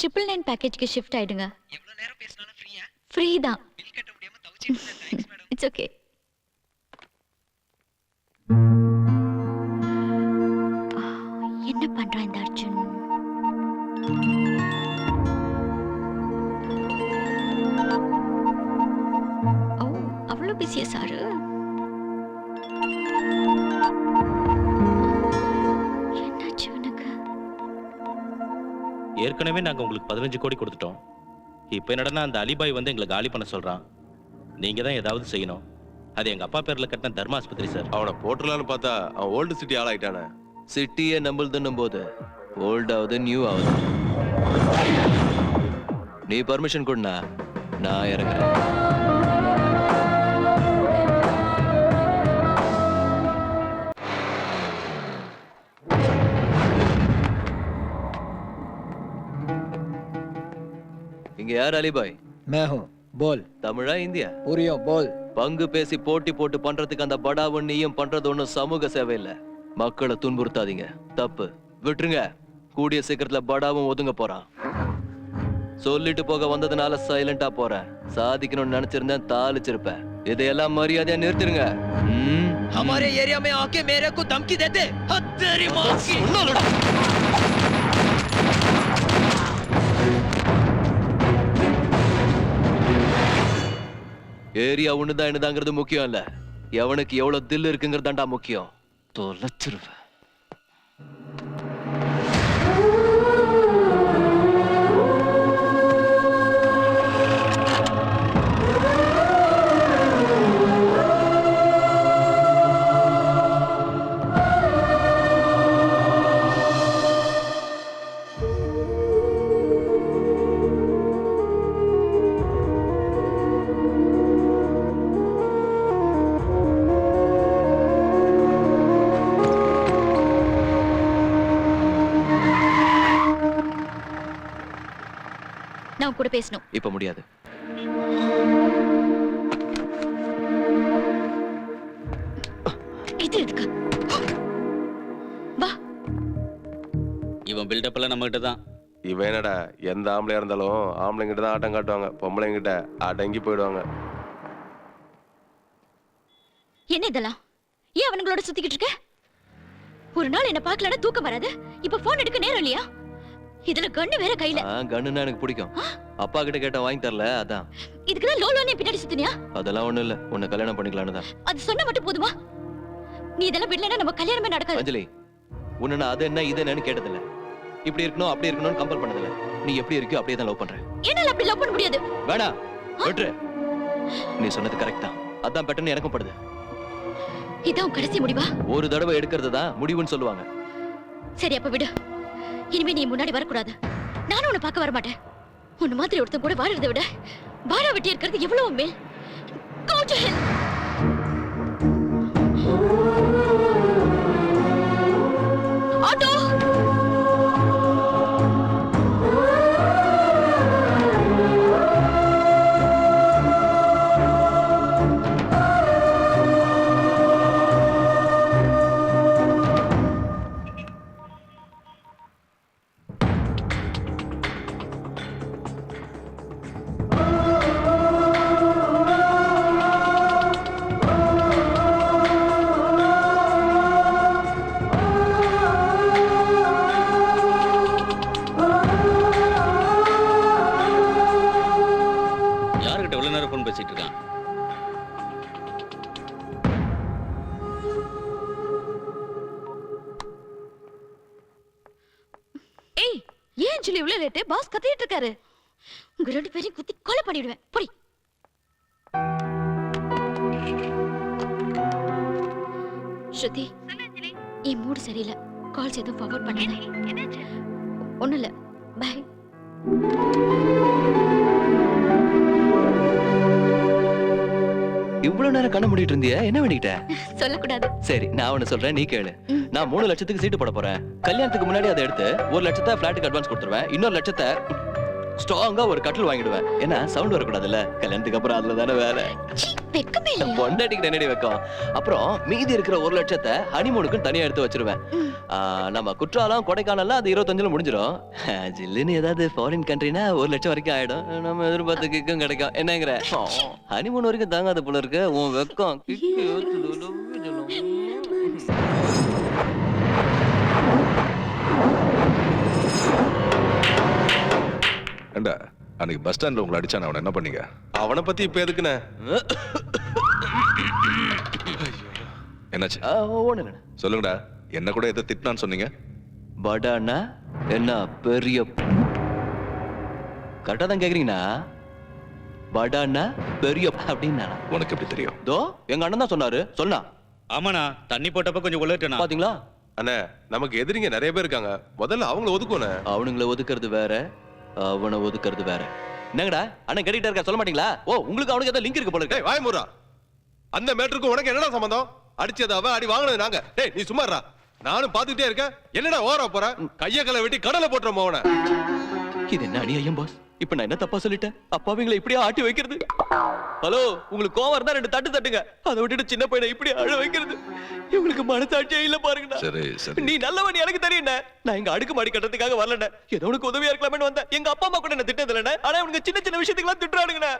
Triple nine பேக்கேஜ்க்கு shift ஆயிடுங்க. எவ்வளவு நேரம் பேசினாலும் ஃப்ரீயா ஃப்ரீ தான். பில் கட்ட முடியாம தவிச்சிட்டு தேங்க்ஸ் மேடம் இட்ஸ் ஓகே என்ன பண்றான் இந்த அர்ஜுன்? ஏற்கனவே நாங்கள் உங்களுக்கு பதினஞ்சு கோடி கொடுத்துட்டோம். இப்போ என்னடனா அந்த அலிபாய் வந்து எங்களை காலி பண்ண சொல்கிறான் நீங்கள் தான் ஏதாவது செய்யணும். அது எங்கள் அப்பா பேரில் கட்டின தர்மாஸ்பத்திரி சார். அவனை போட்டுடலான்னு பார்த்தா அவன் ஓல்டு சிட்டி ஆளாயிட்டானே. சிட்டியே நம்மளுதுன்னும் போது ஓல்டு ஆகுது நியூ ஆகுது. நீ பர்மிஷன் கொடுனா நான் இறங்குறேன். யார் அலிபாய் मैं हूँ बोल தமிழா இந்தியா पूरियो बोल பங்கு பேசி போட்டி போட்டு பண்றதுக்கு அந்த படாவும் நீயும் பண்றது ஒண்ணும் சமூக சேவை இல்ல மக்களை துன்புறுத்தாதீங்க தப்பு விட்டுருங்க கூடிய சீக்கிரத்துல படாவும் ஒதுங்க போறான் சொல்லிட்டு போக வந்ததுனால சைலண்டா போறேன் சாதிக்கணும்னு நினைச்சிருந்தேன் தாளிச்சிருப்பேன் இதையெல்லாம் மரியாதையா நிறுத்திருங்க ம்? हमारे एरिया में आके मेरे को धमकी देते हद तेरी माँ की ஏரியா ஒண்ணுதான் என்னதாங்கிறது முக்கியம் இல்ல எவனுக்கு எவ்வளவு தில் இருக்குங்கிறதாண்டா முக்கியம். தொலைச்சிருவேன். கூட பேசணும். இப்ப முடியாது. இது எதுக்கு? வா. இவன் பில்டப் எல்லாம் நம்ம கிட்ட தான். இவன் என்னடா எந்த ஆம்பளையா இருந்தாலும் ஆம்பளைங்கிட்ட தான் ஆட்டம் காட்டுவாங்க. பொம்பளைங்கிட்ட அடங்கி போயிடுவாங்க. என்ன இதெல்லாம்? ஏன் அவனுங்களோட சுத்திக்கிட்டு இருக்க? ஒரு நாள் என்ன பார்க்கலன்னா தூக்கம் வராது. இப்ப போன் எடுக்க நேரம் இல்லையா? இதுல கண்ணு வேற கையில. ஆ, கண்ணுன்னா எனக்கு பிடிக்கும். அப்பா கிட்ட கேட்ட வாங்கி தரல அதான். இதுக்குதான் லோ லோனே பின்னாடி சுத்தினியா? அதெல்லாம் ஒண்ணும் இல்ல. உன்னை கல்யாணம் பண்ணிக்கலான்னு தான். அது சொன்னா மட்டும் போதுமா? நீ இதெல்லாம் விடலன்னா நம்ம கல்யாணமே நடக்காது. அஞ்சலி உன்னை நான் அது என்ன இது என்னன்னு கேட்டதில்ல. இப்படி இருக்கணும் அப்படி இருக்கணும்னு கம்பல் பண்ணதில்ல. நீ எப்படி இருக்கியோ அப்படியே தான் லவ் பண்றேன் என்னால அப்படி லவ் பண்ண முடியாது. வேணா விட்டுரு. நீ சொன்னது கரெக்ட் தான். அதான் பெட்டர்னு எனக்கும் படுது. இதான் கடைசி முடிவா? ஒரு தடவை எடுக்கிறது தான் முடிவுன்னு சொல்லுவாங்க. சரி அப்ப விடு. இனிமே நீ முன்னாடி வரக்கூடாது. நானும் உன்னை பார்க்க வர மாட்டேன் உன்ன மாதிரி ஒருத்தன் கூட வாழறதை விட வாழ வெட்டி இருக்கிறது எவ்வளவு மேல். பேசிட்டு இருக்கான் ஏய் ஏன் சொல்லி இவ்வளவு லேட்டு பாஸ் கத்திட்டு இருக்காரு உங்க ரெண்டு பேரையும் குத்தி கொலை பண்ணிடுவேன். போடி ஸ்ருதி என் மூடு சரியில்லை. கால்ஸ் எதுவும் ஃபார்வர்ட் பண்ணல. ஒண்ணும் இல்ல பை இவ்வளவு நேரம் கண்ண மூடிட்டு இருந்தியா என்ன வேண்டிக்கிட்ட? சொல்லக்கூடாது. சரி நான் ஒண்ணு சொல்றேன் நீ கேளு. நான் மூணு லட்சத்துக்கு சீட்டு போட போறேன். கல்யாணத்துக்கு முன்னாடி அதை எடுத்து ஒரு லட்சத்தை பிளாட்டுக்கு அட்வான்ஸ் கொடுத்துருவேன். இன்னொரு லட்சத்தை ஸ்ட்ராங்கா ஒரு கட்டில் வாங்கிடுவேன். ஏன்னா சவுண்ட் வரக்கூடாதுல்ல? கல்யாணத்துக்கு அப்புறம் அதுல தானே வேலை வெக்கமே இல்லையா? பொண்டாட்டிக்கு என்னடி வைக்கும் அப்புறம் மீதி இருக்கிற ஒரு லட்சத்தை ஹனிமூனுக்கு தனியா எடுத்து வச்சிருவேன். நம்ம குற்றாலம் கொடைக்கானல்லாம் அது இருபத்தஞ்சுல முடிஞ்சிடும். ஜில்லுன்னு ஏதாவது ஃபாரின் கண்ட்ரினா ஒரு லட்சம் வரைக்கும் ஆயிடும். நம்ம எதிர்பார்த்த கிக்கும் கிடைக்கும். என்னங்கிற? ஹனிமூன் வரைக்கும் தாங்காத போல இருக்கு. உன் வெக்கம் அன்னைக்கு பஸ் ஸ்டாண்ட்ல உங்களை அடிச்சான அவனை என்ன பண்ணீங்க? அவனை பத்தி இப்ப எதுக்குண்ணே என்னாச்சு? இல்லைண்ணே. சொல்லுங்கடா என்ன கூட எதை திட்டினான்னு சொன்னீங்க? படாண்ணா என்ன பெரிய கரெக்டா தான் கேக்குறீங்கண்ணா. படாண்ணா பெரிய அப்படின்னா உனக்கு எப்படி தெரியும்? தோ எங்க அண்ணன் தான் சொன்னாரு. சொன்னா ஆமாண்ணா தண்ணி போட்டப்ப கொஞ்சம் உள்ள பாத்தீங்களா? அண்ணே நமக்கு எதிரிங்க நிறைய பேர் இருக்காங்க. முதல்ல அவங்கள ஒதுக்குண்ணே அவனுங்கள ஒதுக்குறது வேற அவனை ஒதுக்குறது வேற. என்னங்கடா? அண்ணன் கேட்டுக்கிட்டே இருக்கா சொல்ல மாட்டீங்களா? ஓ உங்களுக்கு அவனுக்கு ஏதோ லிங்க் இருக்கு போல இருக்கு. டேய் வாய் மூடா அந்த மேட்டருக்கு உனக்கு என்னடா சம்பந்தம்? அடிச்சது அவ அடி வாங்கினது நாங்க. டேய் நீ சும்மாறா நானும் பாத்துக்கிட்டே இருக்கேன். என்னடா ஓர போற? கைய கலை வெட்டி கடலை போட்டுறோம் அவனை. இது என்ன அநியாயம் பாஸ் இப்ப நான் என்ன தப்பா சொல்லிட்டேன்? அப்பாவிங்களை இப்படியே ஆட்டி வைக்கிறது? ஹலோ உங்களுக்கு கோவம் இருந்தா ரெண்டு தட்டு தட்டுங்க. அதை விட்டுட்டு சின்ன பையனை இப்படி அழ வைக்கிறது. இவங்களுக்கு மனசாட்சியே இல்ல சரி சரி. நீ நல்லவன் எனக்கு தெரியும் நான் இங்க அடுக்கு மாடி கட்டத்துக்காக வரலண்ணே. ஏதோ உனக்கு உதவியா இருக்கலாம்னு வந்தேன். எங்க அப்பா அம்மா கூட என்ன திட்டதில்லைண்ணே ஆனா இவனுங்க சின்ன சின்ன விஷயத்துக்குலாம் திட்டுறானுங்கண்ணே.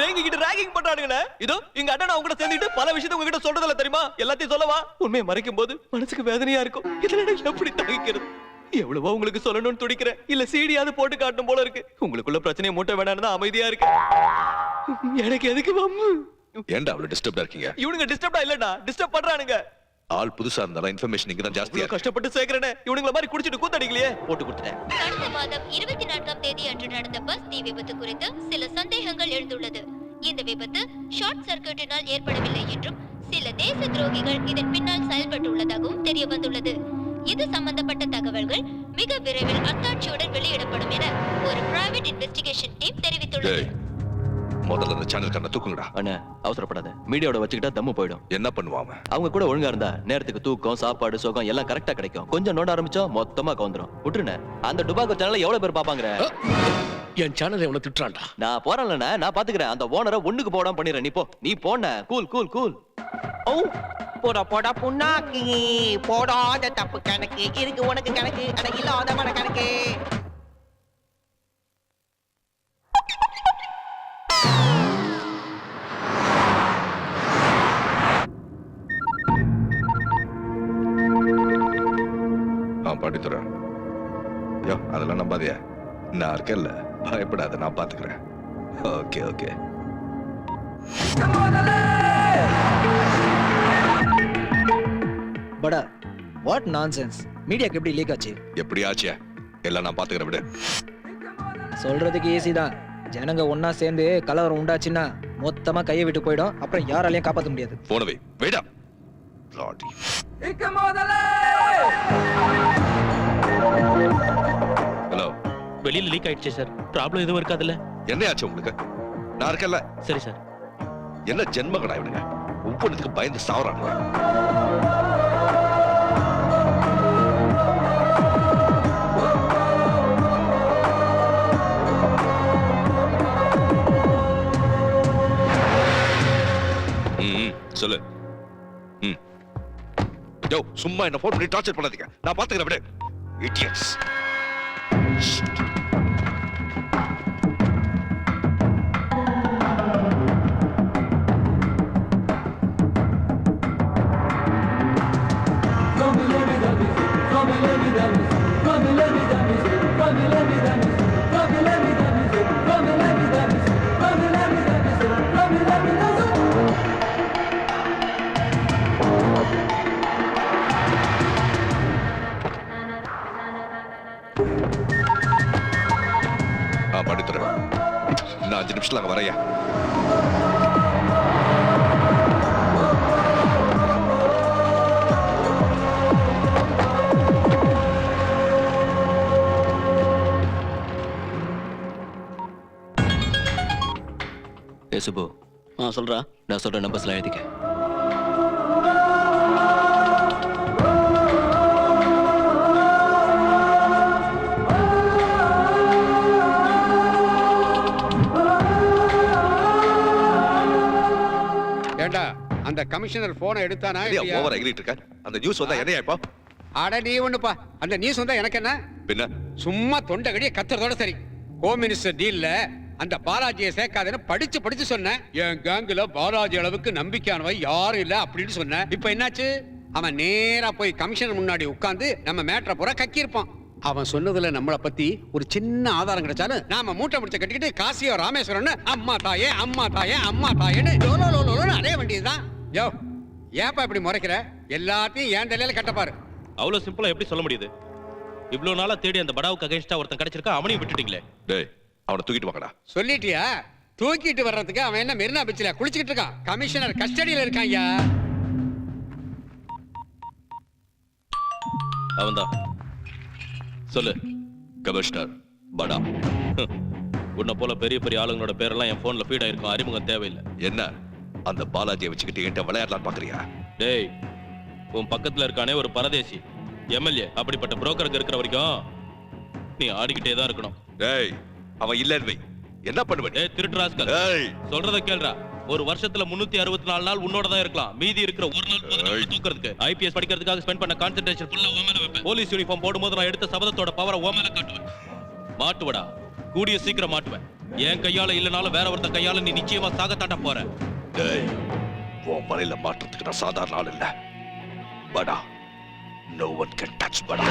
ரேங்கிக்கிட்டு ராகிங் பண்றானுங்கண்ணே. இதோ எங்க அண்ணன் அவங்க கூட சேர்ந்துட்டு பல விஷயத்தை உங்ககிட்ட சொல்றதில்ல தெரியுமா? எல்லாத்தையும் சொல்லவா? உண்மையை மறைக்கும் போது மனசுக்கு வேதனையா இருக்கும். இதுல எப்படி தாங்கிக்கிறது? எவ்வளவோ உங்களுக்கு சொல்லணும்னு துடிக்கிறேன். இல்ல சீடியாவது போட்டு காட்டணும் போல இருக்கு. உங்களுக்குள்ள பிரச்சனையை மூட்ட வேணாம்னு அமைதியா இருக்கு எனக்கு எதுக்கு வம்பு? ஏன்டா அவ்வளவு டிஸ்டர்ப்டா இருக்கீங்க? இவனுங்க டிஸ்டர்ப்டா இல்லடா டிஸ்டர்ப் பண்றானுங்க. ஆள் புதுசா இருந்தாலும் இன்ஃபர்மேஷன் இங்க தான் ஜாஸ்தியா. கஷ்டப்பட்டு சேர்க்கிறேனே இவனுங்கள மாதிரி குடிச்சிட்டு கூத்தடிக்கலையே? போட்டு கொடுத்துட்டேன். கடந்த மாதம் இருபத்தி நான்காம் தேதி அன்று நடந்த பஸ் தீ விபத்து குறித்து சில சந்தேகங்கள் எழுந்துள்ளது. இந்த விபத்து ஷார்ட் சர்க்கியூட்டினால் ஏற்படவில்லை என்றும் சில தேச துரோகிகள் இதன் பின்னால் செயல்பட்டுள்ளதாகவும் தெரிய வந்துள்ளது. இது சம்பந்தப்பட்ட தகவல்கள் மிக விரைவில் அத்தாட்சியுடன் வெளியிடப்படும் என ஒரு பிரைவேட் இன்வெஸ்டிகேஷன் டீம் தெரிவித்துள்ளது. முதல்ல அந்த சேனல் கண்ண தூக்குங்கடா. அண்ணா அவசரப்படாத. மீடியாவோட வச்சுக்கிட்டா தம்மு போயிடும். என்ன பண்ணுவான் அவன்? அவங்க கூட ஒழுங்கா இருந்தா நேரத்துக்கு தூக்கம் சாப்பாடு சுகம் எல்லாம் கரெக்டா கிடைக்கும். கொஞ்சம் நோண்ட ஆரம்பிச்சா மொத்தமா கவுந்துரும். விட்டுருண்ணே அந்த டுபாக்கோ சேனல்ல எவ்வளவு பேர் பாப்பாங்கற என் சேனல் எவ்வளவு திட்டுறான்டா? நான் போறேன்லண்ணே நான் பாத்துக்கிறேன். அந்த ஓனரை ஒண்ணுக்கு போடாம பண்ணிடுறேன். நீ போ நீ போன கூல் கூல் கூல் ஓ போடா போடா புண்ணாக்கி. போடாத தப்பு கணக்கு. இருக்கு உனக்கு கணக்கு ஆனா இல்லாதவன கணக்கு ஆ பாட்டித்துறேன் யோ அதெல்லாம் நம்பாதயா. நான் இருக்கேன்ல பயப்படாத நான் பாத்துக்கிறேன். Okay okay. Bada what nonsense மீடியாக்கு எப்படி லீக் ஆச்சு? எப்படி ஆச்சியா எல்லாம் நான் பாத்துக்கிறேன் விடு. சொல்றதுக்கு ஈஸி தான். ஜனங்க ஒண்ணா சேர்ந்து கலவரம் உண்டாச்சுன்னா மொத்தமா கையை விட்டு போயிடும். அப்புறம் யாராலையும் காப்பாற்ற முடியாது. போனவை வேடா. லாடி ஹலோ வெளியில லீக் ஆயிடுச்சு சார் ப்ராப்ளம் எதுவும் இருக்காதுல்ல? என்ன ஆச்சு உங்களுக்கு? நான் இருக்கேன்ல. சரி சார் என்ன ஜென்மகடா இவனுங்க? ஒவ்வொன்றுக்கு பயந்து ம், சொல்லு. சும்மா என்ன ஃபோன் பண்ணி டார்ச்சர் பண்ணாதீங்க. நான் பாத்துக்கிறேன் விடு. Idiots down. இன்னும் அஞ்சு நிமிஷத்துல அங்க வரையா ஏ சுப்பு. ஆ சொல்றா. நான் சொல்ற நம்பர்ஸ்லாம் எழுதிக்க. கமிஷனர் போனை எடுத்தானா இல்லையா? ஓவர் எகிரிட்டு இருக்க அந்த நியூஸ் வந்தா என்னையா இப்போ? அட நீ ஒண்ணுப்பா. அந்த நியூஸ் வந்தா எனக்கு என்ன? பின்ன? சும்மா தொண்டை கடிய கத்துறதோட சரி. ஹோம் மினிஸ்டர் டீல்ல அந்த பாலாஜியை சேர்க்காதுன்னு படிச்சு படிச்சு சொன்னேன். என் கேங்குல பாலாஜி அளவுக்கு நம்பிக்கையானவன் யாரும் இல்ல அப்படின்னு சொன்னேன். இப்போ என்னாச்சு? அவன் நேரா போய் கமிஷனர் முன்னாடி உட்கார்ந்து நம்ம மேட்ரை பூரா கக்கியிருப்பான். அவன் சொன்னதுல நம்மளை பத்தி ஒரு சின்ன ஆதாரம் கிடைச்சாலும் நாம மூட்டை முடிச்ச கட்டிக்கிட்டு காசியோ ராமேஸ்வரம்னு அம்மா தாயே அம்மா தாயே அம்மா தாயேன்னு அடைய வேண்டியதுதான். யோ ஏப்பா இப்படி முறைக்கிற? எல்லாத்தையும் என் தலையில கட்டப்பாரு. அவ்வளவு சிம்பிளா எப்படி சொல்ல முடியுது? இவ்வளவு நாளா தேடி அந்த படாவுக்கு அகைன்ஸ்டா ஒருத்தன் கிடைச்சிருக்கா அவனையும் விட்டுட்டீங்களே. டேய் அவனை தூக்கிட்டு வாங்கடா. சொல்லிட்டியா? தூக்கிட்டு வர்றதுக்கு அவன் என்ன மெரினா பீச்ல குளிச்சுக்கிட்டு இருக்கான். கமிஷனர் கஸ்டடியில இருக்கான் ஐயா அவன்தான். சொல்லு. கமிஷனர் படா. ஹம். உன்னை போல பெரிய பெரிய ஆளுங்களோட பேரெல்லாம் என் போன்ல ஃபீட் ஆயிருக்கும் அறிமுகம் தேவையில்லை. என்ன? அந்த பாலாஜியை வச்சுக்கிட்டு என்கிட்ட விளையாடலாம் பாக்குறியா? டேய் உன் பக்கத்துல இருக்கானே ஒரு பரதேசி. எம்எல்ஏ அப்படிப்பட்ட புரோக்கருக்கு இருக்கிற வரைக்கும் நீ ஆடிக்கிட்டே தான் இருக்கணும். டேய் அவன் இல்லன்னு என்ன பண்ணுவ டேய் திருட்டு ராஸ்கல். சொல்றத கேளுடா. ஒரு வருஷத்துல முன்னூத்தி அறுபத்தி நாலு நாள் உன்னோட தான் இருக்கலாம். மீதி இருக்கிற ஒரு நாள் போதும் நம்மளை தூக்குறதுக்கு. ஐபிஎஸ் படிக்கிறதுக்காக ஸ்பெண்ட் பண்ண கான்சென்ட்ரேஷன் ஃபுல்லா ஓமேல வைப்பேன். போலீஸ் யூனிஃபார்ம் போடும்போது நான் எடுத்த சபதத்தோட பவரை ஓமேல காட்டுவேன். மாட்டுவடா. கூடிய சீக்கிரம் மாட்டுவேன். என் கையால இல்லனாலும் வேற ஒருத்தன் கையால நீ நிச்சயமா சாகத்தாட்ட போற. டேய் உன் மலையில மாற்றத்துக்கு நான் சாதாரண ஆள் இல்ல. படா நோ ஒன் கேன் டச் படா.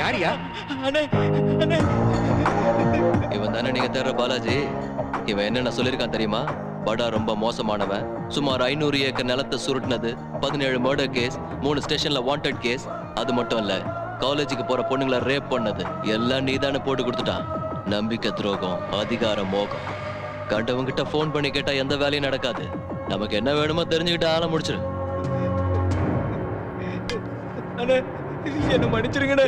யாரியா? இவன் தானே நீங்க தேடுற பாலாஜி? இவன் என்னென்ன சொல்லியிருக்கான் தெரியுமா? படா ரொம்ப மோசமானவன். சுமார் ஐநூறு ஏக்கர் நிலத்தை சுருட்டினது பதினேழு மர்டர் கேஸ் மூணு ஸ்டேஷன்ல வாண்டட் கேஸ் அது மட்டும் இல்ல காலேஜுக்கு போற பொண்ணுங்களை ரேப் பண்ணது. எல்லாம் நீதானே போட்டு கொடுத்துட்டான். நம்பிக்கை துரோகம் அதிகார மோகம். கண்டவங்கிட்ட ஃபோன் பண்ணி கேட்டா எந்த வேலையும் நடக்காது. நமக்கு என்ன வேணுமோ தெரிஞ்சுக்கிட்டு ஆள முடிச்சிரு. என்ன மன்னிச்சிருங்கண்ணே.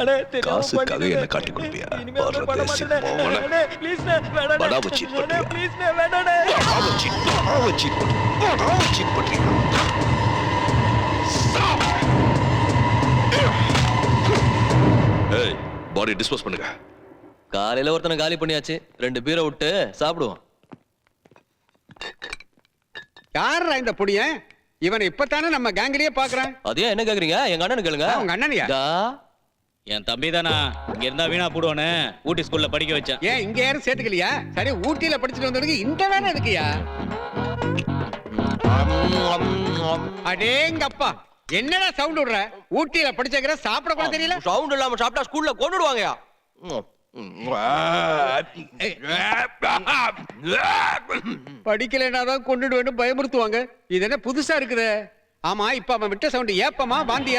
அண்ணே காசுக்காக என்ன காட்டி கொடுப்பியா? பண்றியா? பண்றியா? படாவை cheat பண்றியா? ஏய் பாடி டிஸ்போஸ் பண்ணுங்க. காலையில ஒருத்தனை காலி பண்ணியாச்சு. ரெண்டு பீரை விட்டு சாப்பிடுவோம். யாரா இந்த புடியன் இவனை இப்பதானே நம்ம கேங்கிலேயே பாக்குறேன் அதே என்ன கேக்குறீங்க? எங்க அண்ணனு கேளுங்க. உங்க அண்ணனியா. என் தம்பி தானா? இங்க இருந்தா வீணா போடுவானே. ஊட்டி ஸ்கூல்ல படிக்க வச்சேன். ஏன் இங்க யாரும் சேர்த்துக்கலையா? சரி ஊட்டியில படிச்சுட்டு வந்ததுக்கு இந்த வேலை இருக்குயா அடேங்கப்பா என்னடா சவுண்ட் விடுற? ஊட்டியில படிச்சக்கிற சாப்பிட கூட தெரியல. சவுண்ட் இல்லாம சாப்பிட்டா ஸ்கூல்ல கொண்டுடுவாங்கயா படிக்கலைன்னா தான் கொண்டுடுவேன்னு பயமுறுத்துவாங்க. இது என்ன புதுசா இருக்குது? ஆமா இப்ப அவன் விட்ட சவுண்ட் ஏப்பமா வாந்தியா?